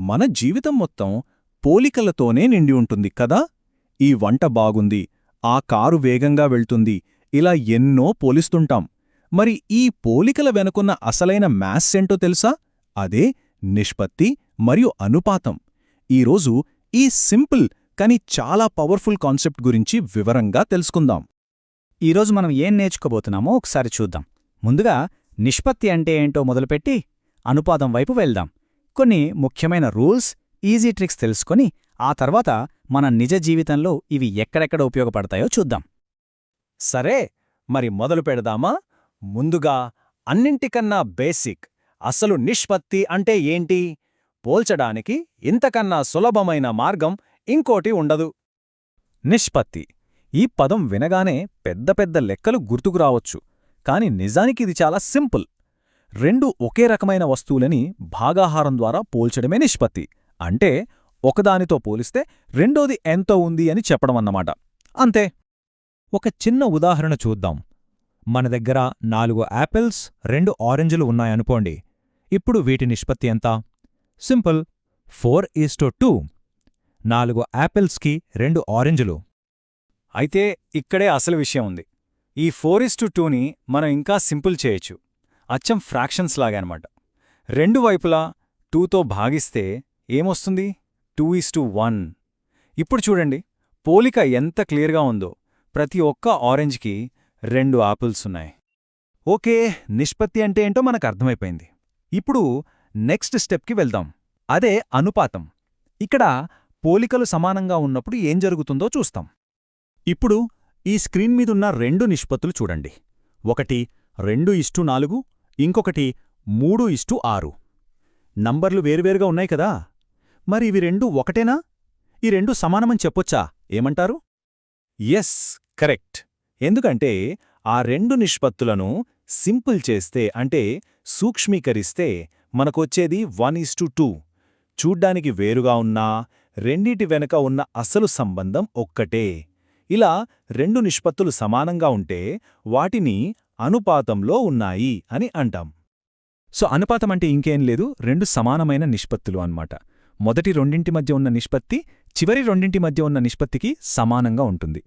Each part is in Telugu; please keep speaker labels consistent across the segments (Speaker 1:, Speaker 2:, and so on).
Speaker 1: మన జీవితం మొత్తం పోలికలతోనే నిండి ఉంటుంది కదా? ఈ వంట బాగుంది ఆ కారు వేగంగా వెళ్తుంది ఇలా ఎన్నో పోలిస్తుంటాం. మరి ఈ పోలికల వెనుకున్న అసలైన మ్యాథ్స్ ఏంటో తెలుసా? అదే నిష్పత్తి మరియు అనుపాతం. ఈరోజు ఈ సింపుల్ కానీ చాలా పవర్ఫుల్ కాన్సెప్ట్ గురించి వివరంగా తెలుసుకుందాం.
Speaker 2: ఈరోజు మనం ఏం నేర్చుకోబోతున్నామో ఒకసారి చూద్దాం. ముందుగా నిష్పత్తి అంటే ఏంటో మొదలుపెట్టి అనుపాతం వైపు వెళ్దాం. కొన్ని ముఖ్యమైన రూల్స్ ఈజీ ట్రిక్స్ తెలుసుకొని ఆ తర్వాత మన నిజ జీవితంలో ఇవి ఎక్కడెక్కడ ఉపయోగపడతాయో చూద్దాం.
Speaker 1: సరే మరి మొదలు పెడదామా? ముందుగా అన్నింటికన్నా బేసిక్ అసలు నిష్పత్తి అంటే ఏంటి? పోల్చడానికి ఇంతకన్నా సులభమైన మార్గం ఇంకోటి ఉండదు. నిష్పత్తి ఈ పదం వినగానే పెద్ద పెద్ద లెక్కలు గుర్తుకు రావచ్చు కాని నిజానికి ఇది చాలా సింపుల్. రెండు ఒకే రకమైన వస్తువులని భాగాహారం ద్వారా పోల్చడమే నిష్పత్తి. అంటే ఒకదానితో పోలిస్తే రెండోది ఎంతో ఉంది అని చెప్పడమన్నమాట అంతే. ఒక చిన్న ఉదాహరణ చూద్దాం. మన దగ్గర నాలుగు యాపిల్స్ రెండు ఆరెంజులు ఉన్నాయనుకోండి ఇప్పుడు వీటి నిష్పత్తి ఎంత? సింపుల్. ఫోర్ ఈస్టో టూ నాలుగు యాపిల్స్కి రెండు ఆరెంజులు. అయితే ఇక్కడే అసలు విషయం ఉంది. ఈ ఫోర్ ఇస్టు టూని మనం ఇంకా సింపుల్ చేయొచ్చు. అచ్చం ఫ్రాక్షన్స్ లాగనమాట. రెండు వైపులా టూతో భాగిస్తే ఏమొస్తుంది? Two is to one. ఇప్పుడు చూడండి పోలిక ఎంత క్లియర్గా ఉందో. ప్రతి ఒక్క ఆరెంజ్కి రెండు ఆపిల్స్ ఉన్నాయి. ఓకే నిష్పత్తి అంటే ఏంటో మనకు అర్థమైపోయింది. ఇప్పుడు నెక్స్ట్ స్టెప్కి వెళ్దాం. అదే అనుపాతం. ఇక్కడ పోలికలు సమానంగా ఉన్నప్పుడు ఏం జరుగుతుందో చూస్తాం. ఇప్పుడు ఈ స్క్రీన్ మీదున్న రెండు నిష్పత్తులు చూడండి. ఒకటి రెండు ఇష్టు నాలుగు ఇంకొకటి మూడు ఇష్టు ఆరు. నంబర్లు వేరువేరుగా ఉన్నాయి కదా. మరి ఇవి రెండు ఒకటేనా? ఈ రెండు సమానమని చెప్పొచ్చా? ఏమంటారు? Yes correct. ఎందుకంటే ఆ రెండు నిష్పత్తులను సింపుల్ చేస్తే అంటే సూక్ష్మీకరిస్తే మనకొచ్చేది వన్ ఇస్టు టూ. చూడ్డానికి వేరుగా ఉన్నా రెండిటి వెనక ఉన్న అసలు సంబంధం ఒక్కటే. ఇలా రెండు నిష్పత్తులు సమానంగా ఉంటే వాటిని అనుపాతంలో ఉన్నాయి అని అంటాం. సో అనుపాతం అంటే ఇంకేం లేదు. రెండు సమానమైన నిష్పత్తులు అన్నమాట. మొదటి రెండింటి మధ్య ఉన్న నిష్పత్తి చివరి రెండింటి మధ్య ఉన్న నిష్పత్తికి సమానంగా ఉంటుంది.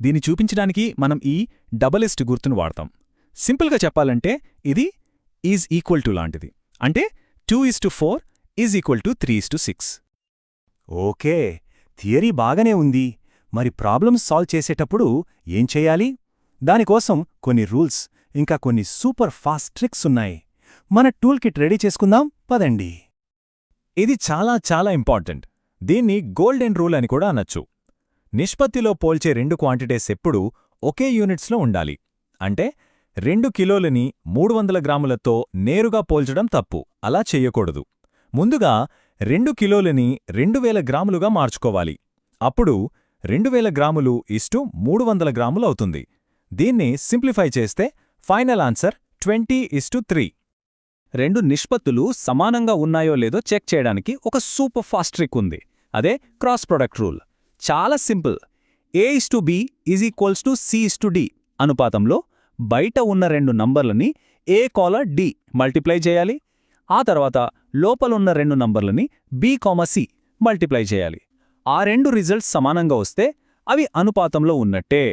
Speaker 1: దీన్ని చూపించడానికి మనం ఈ డబలిస్ట్ గుర్తును వాడతాం. సింపుల్గా చెప్పాలంటే ఇది ఈజ్ ఈక్వల్ టు లాంటిది. అంటే two is to four is equal to three is to six. Okay. Theory బాగానే ఉంది. మరి ప్రాబ్లమ్స్ సాల్వ్ చేసేటప్పుడు ఏం చెయ్యాలి దానికోసం కొన్ని రూల్స్. ఇంకా కొన్ని సూపర్ ఫాస్ట్ ట్రిక్స్ ఉన్నాయి. మన టూల్ కిట్ రెడీ చేసుకుందాం పదండి. ఇది చాలా చాలా ఇంపార్టెంట్. దీన్ని గోల్డెన్ రూల్ అని కూడా అనొచ్చు. నిష్పత్తిలో పోల్చే రెండు క్వాంటిటీస్ ఎప్పుడూ ఒకే యూనిట్స్లో ఉండాలి. అంటే రెండు కిలోలని మూడు వందల గ్రాములతో నేరుగా పోల్చడం తప్పు. అలా చెయ్యకూడదు ముందుగా రెండు కిలోలని రెండు వేల గ్రాములుగా మార్చుకోవాలి. అప్పుడు రెండు వేల గ్రాములు ఇస్టు మూడు వందల గ్రాములు అవుతుంది. దీన్ని సింప్లిఫై చేస్తే final answer twenty is to three రెండు నిష్పత్తులు సమానంగా ఉన్నాయో లేదో చెక్ చేయడానికి ఒక సూపర్ ఫాస్ట్ ట్రిక్ ఉంది. అదే క్రాస్ ప్రొడక్ట్ రూల్ చాలా simple. A is to B is equals to C is to D అనుపాతంలో బయట ఉన్న రెండు నంబర్లని ఏ కాలర్ డి మల్టిప్లై చేయాలి. ఆ తర్వాత లోపలున్న రెండు నంబర్లని బి కామ సి మల్టిప్లై చేయాలి. ఆ రెండు రిజల్ట్స్ సమానంగా వస్తే అవి అనుపాతంలో ఉన్నట్టే.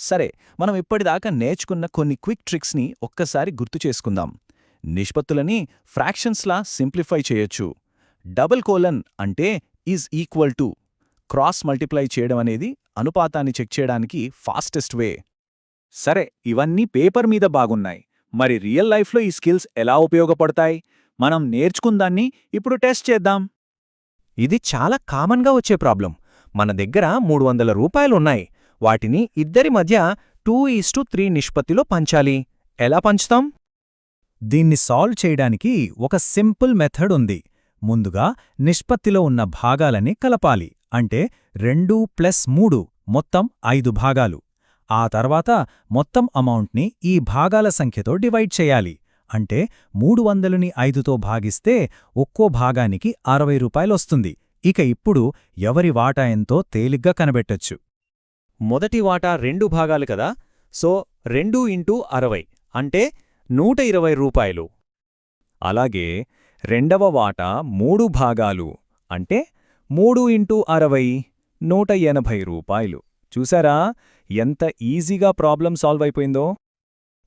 Speaker 1: సరే మనం ఇప్పటిదాకా నేర్చుకున్న కొన్ని క్విక్ ట్రిక్స్ని ఒక్కసారి గుర్తు చేసుకుందాం. నిష్పత్తులని ఫ్రాక్షన్స్లా సింప్లిఫై చేయొచ్చు. డబుల్ కోలన్ అంటే is equal to cross multiply చేయడం అనేది అనుపాతాన్ని చెక్ చేయడానికి ఫాస్టెస్ట్ వే. సరే ఇవన్నీ పేపర్ మీద బాగున్నాయి. మరి రియల్ లైఫ్లో ఈ స్కిల్స్ ఎలా ఉపయోగపడతాయి? మనం నేర్చుకుందాన్ని ఇప్పుడు టెస్ట్ చేద్దాం. ఇది చాలా కామన్గా వచ్చే ప్రాబ్లం. మన దగ్గర మూడు వందల రూపాయలున్నాయి. వాటిని ఇద్దరి మధ్య టూ ఈస్టు త్రీ నిష్పత్తిలో పంచాలి. ఎలా పంచుతాం? దీన్ని సాల్వ్ చేయడానికి ఒక సింపుల్ మెథడ్ ఉంది. ముందుగా నిష్పత్తిలో ఉన్న భాగాలని కలపాలి. అంటే రెండు ప్లస్ మూడు మొత్తం ఐదు భాగాలు. ఆ తర్వాత మొత్తం అమౌంట్ని ఈ భాగాల సంఖ్యతో డివైడ్ చేయాలి. అంటే మూడు వందలని ఐదుతో భాగిస్తే ఒక్కో భాగానికి అరవై రూపాయలొస్తుంది. ఇక ఇప్పుడు ఎవరి వాటా ఎంతో తేలిగ్గా కనబెట్టొచ్చు. మొదటి వాటా రెండు భాగాలు కదా? సో రెండు ఇంటూ అరవై అంటే నూట ఇరవై రూపాయలు. అలాగే రెండవ వాటా మూడు భాగాలు అంటే మూడు ఇంటూ అరవై నూట ఎనభై రూపాయలు. చూసారా? ఎంత ఈజీగా ప్రాబ్లం సాల్వ్ అయిపోయిందో?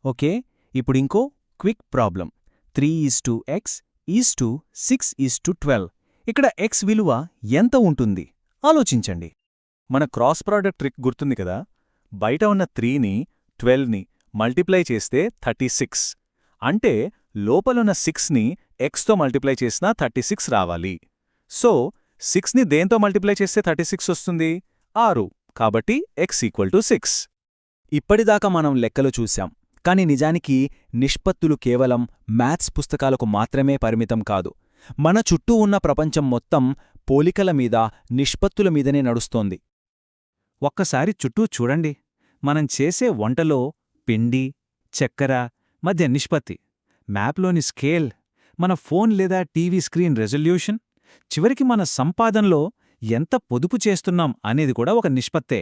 Speaker 2: ఓకే ఇప్పుడు ఇంకో quick problem. Three is to X is to six is to twelve. ఇక్కడ ఎక్స్ విలువ ఎంత ఉంటుంది? ఆలోచించండి.
Speaker 1: మన క్రాస్ ప్రోడక్ట్ ట్రిక్ గుర్తుంది కదా? బయట ఉన్న త్రీని ట్వెల్వ్ని మల్టిప్లై చేస్తే థర్టీ సిక్స్ అంటే లోపలున్న సిక్స్ని ఎక్స్తో మల్టిప్లై చేసినా థర్టీ సిక్స్ రావాలి. సో సిక్స్ని దేంతో మల్టిప్లై చేస్తే థర్టీ సిక్స్ వస్తుంది? ఆరు. కాబట్టి ఎక్స్ ఈక్వల్ టు సిక్స్
Speaker 2: ఇప్పటిదాకా మనం లెక్కలు చూశాం. కాని నిజానికి నిష్పత్తులు కేవలం మ్యాథ్స్ పుస్తకాలకు మాత్రమే పరిమితం కాదు. మన చుట్టూ ఉన్న ప్రపంచం మొత్తం పోలికల మీద నిష్పత్తుల మీదనే నడుస్తోంది.
Speaker 1: ఒక్కసారి చుట్టూ చూడండి. మనం చేసే వంటలో పిండి చక్కెర మధ్య నిష్పత్తి మ్యాప్లోని స్కేల్ మన ఫోన్ లేదా టీవీ స్క్రీన్ రెజల్యూషన్ చివరికి మన సంపాదనలో ఎంత పొదుపు చేస్తున్నాం అనేది కూడా ఒక నిష్పత్తే.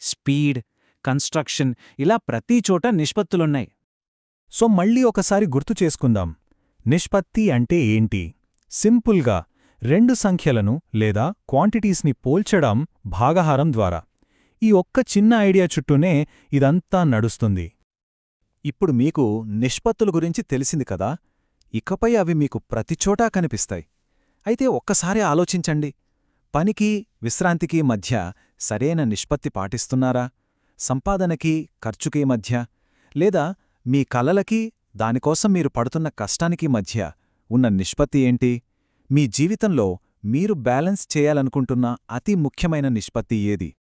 Speaker 1: స్పీడ్ కన్స్ట్రక్షన్ ఇలా ప్రతి చోట నిష్పత్తులున్నాయి.
Speaker 3: సో మళ్ళీ ఒకసారి గుర్తు చేసుకుందాం. నిష్పత్తి అంటే ఏంటి? సింపుల్గా రెండు సంఖ్యలను లేదా క్వాంటిటీస్ని పోల్చడం భాగహారం ద్వారా. ఈ ఒక్క చిన్న ఐడియా చుట్టూనే ఇదంతా నడుస్తుంది.
Speaker 1: ఇప్పుడు మీకు నిష్పత్తుల గురించి తెలిసింది కదా? ఇకపై అవి మీకు ప్రతిచోటా కనిపిస్తాయి. అయితే ఒక్కసారి ఆలోచించండి. పనికి విశ్రాంతికి మధ్య సరైన నిష్పత్తి పాటిస్తున్నారా? సంపాదనకి ఖర్చుకి మధ్య? లేదా మీ కలలకి దానికోసం మీరు పడుతున్న కష్టానికి మధ్య ఉన్న నిష్పత్తి ఏంటి? మీ జీవితంలో మీరు బ్యాలెన్స్ చేయాలనుకుంటున్న అతి ముఖ్యమైన నిష్పత్తి ఏది?